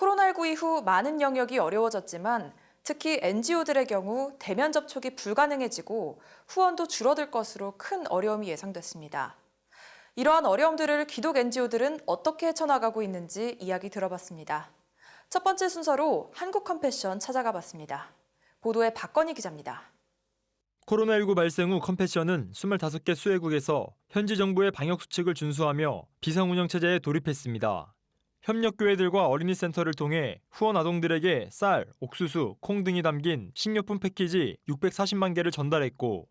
코로나19 이후 많은 영역이 어려워졌지만 특히 NGO들의 경우 대면 접촉이 불가능해지고 후원도 줄어들 것으로 큰 어려움이 예상됐습니다. 이러한 어려움들을 기독 NGO들은 어떻게 헤쳐나가고 있는지 이야기 들어봤습니다. 첫 번째 순서로 한국 컴패션 찾아가 봤습니다. 보도에 박건희 기자입니다. 코로나19 발생 후 컴패션은 25개 수혜국에서 현지 정부의 방역 수칙을 준수하며 비상 운영 체제에 돌입했습니다. 협력 교회들과 어린이 센터를 통해 후원 아동들에게 쌀, 옥수수, 콩 등이 담긴 식료품 패키지 640만 개를 전달했고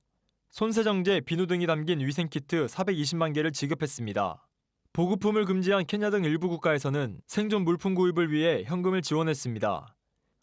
손세정제, 비누 등이 담긴 위생 키트 420만 개를 지급했습니다. 보급품을 금지한 케냐 등 일부 국가에서는 생존 물품 구입을 위해 현금을 지원했습니다.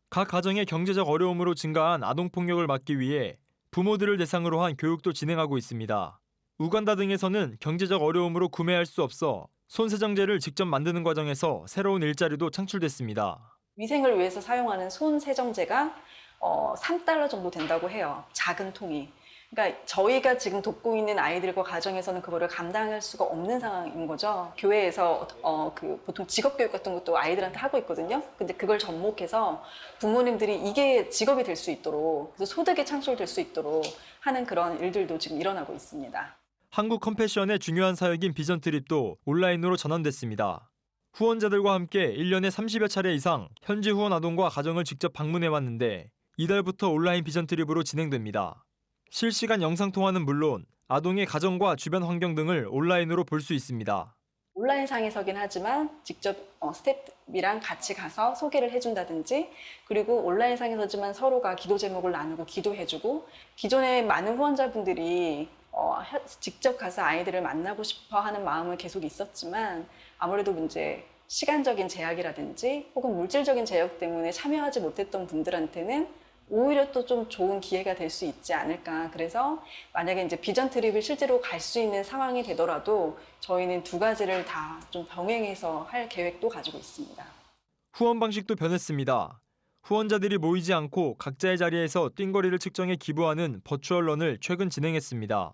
각 가정의 경제적 어려움으로 증가한 아동 폭력을 막기 위해 부모들을 대상으로 한 교육도 진행하고 있습니다. 우간다 등에서는 경제적 어려움으로 구매할 수 없어 손세정제를 직접 만드는 과정에서 새로운 일자리도 창출됐습니다. 위생을 위해서 사용하는 손 세정제가 어, 3달러 정도 된다고 해요. 작은 통이. 그러니까 저희가 지금 돕고 있는 아이들과 가정에서는 그거를 감당할 수가 없는 상황인 거죠. 교회에서 어, 그 보통 직업 교육 같은 것도 아이들한테 하고 있거든요. 근데 그걸 접목해서 부모님들이 이게 직업이 될 수 있도록 소득이 창출될 수 있도록 하는 그런 일들도 지금 일어나고 있습니다. 한국 컴패션의 중요한 사역인 비전 트립도 온라인으로 전환됐습니다. 후원자들과 함께 1년에 30여 차례 이상 현지 후원 아동과 가정을 직접 방문해 왔는데 이달부터 온라인 비전 트립으로 진행됩니다. 실시간 영상 통화는 물론 아동의 가정과 주변 환경 등을 온라인으로 볼 수 있습니다. 온라인상에서긴 하지만 직접 어, 스태프랑 같이 가서 소개를 해준다든지 그리고 온라인상에서지만 서로가 기도 제목을 나누고 기도해주고 기존에 많은 후원자분들이 어, 혀- 직접 가서 아이들을 만나고 싶어 하는 마음은 계속 있었지만 아무래도 문제 시간적인 제약이라든지 혹은 물질적인 제약 때문에 참여하지 못했던 분들한테는 오히려 또 좀 좋은 기회가 될 수 있지 않을까. 그래서 만약에 이제 비전 트립을 실제로 갈 수 있는 상황이 되더라도 저희는 두 가지를 다 좀 병행해서 할 계획도 가지고 있습니다. 후원 방식도 변했습니다. 후원자들이 모이지 않고 각자의 자리에서 뛴거리를 측정해 기부하는 버추얼런을 최근 진행했습니다.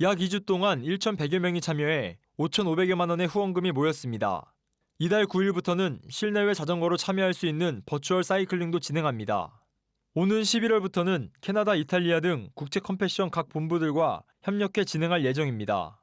약 2주 동안 1,100여 명이 참여해 5,500여만 원의 후원금이 모였습니다. 이달 9일부터는 실내외 자전거로 참여할 수 있는 버추얼 사이클링도 진행합니다. 오는 11월부터는 캐나다, 이탈리아 등 국제 컴패션 각 본부들과 협력해 진행할 예정입니다.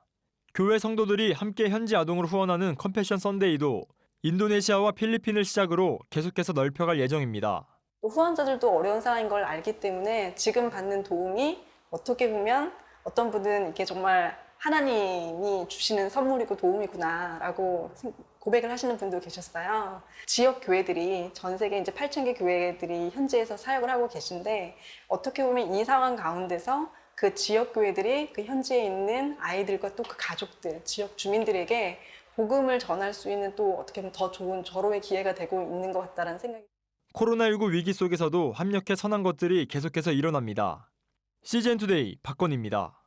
교회 성도들이 함께 현지 아동을 후원하는 컴패션 썬데이도 인도네시아와 필리핀을 시작으로 계속해서 넓혀갈 예정입니다. 또 후원자들도 어려운 상황인 걸 알기 때문에 지금 받는 도움이 어떻게 보면 어떤 분은 이게 정말 하나님이 주시는 선물이고 도움이구나라고 생- 고백을 하시는 분도 계셨어요. 지역 교회들이 전 세계 이제 8천 개 교회들이 현지에서 사역을 하고 계신데 어떻게 보면 이 상황 가운데서 그 지역 교회들이 그 현지에 있는 아이들과 또 그 가족들, 지역 주민들에게 복음을 전할 수 있는 또 어떻게 보면 더 좋은 절호의 기회가 되고 있는 것 같다는 생각이 코로나19 위기 속에서도 합력해 선한 것들이 계속해서 일어납니다. CGN 투데이 박건입니다.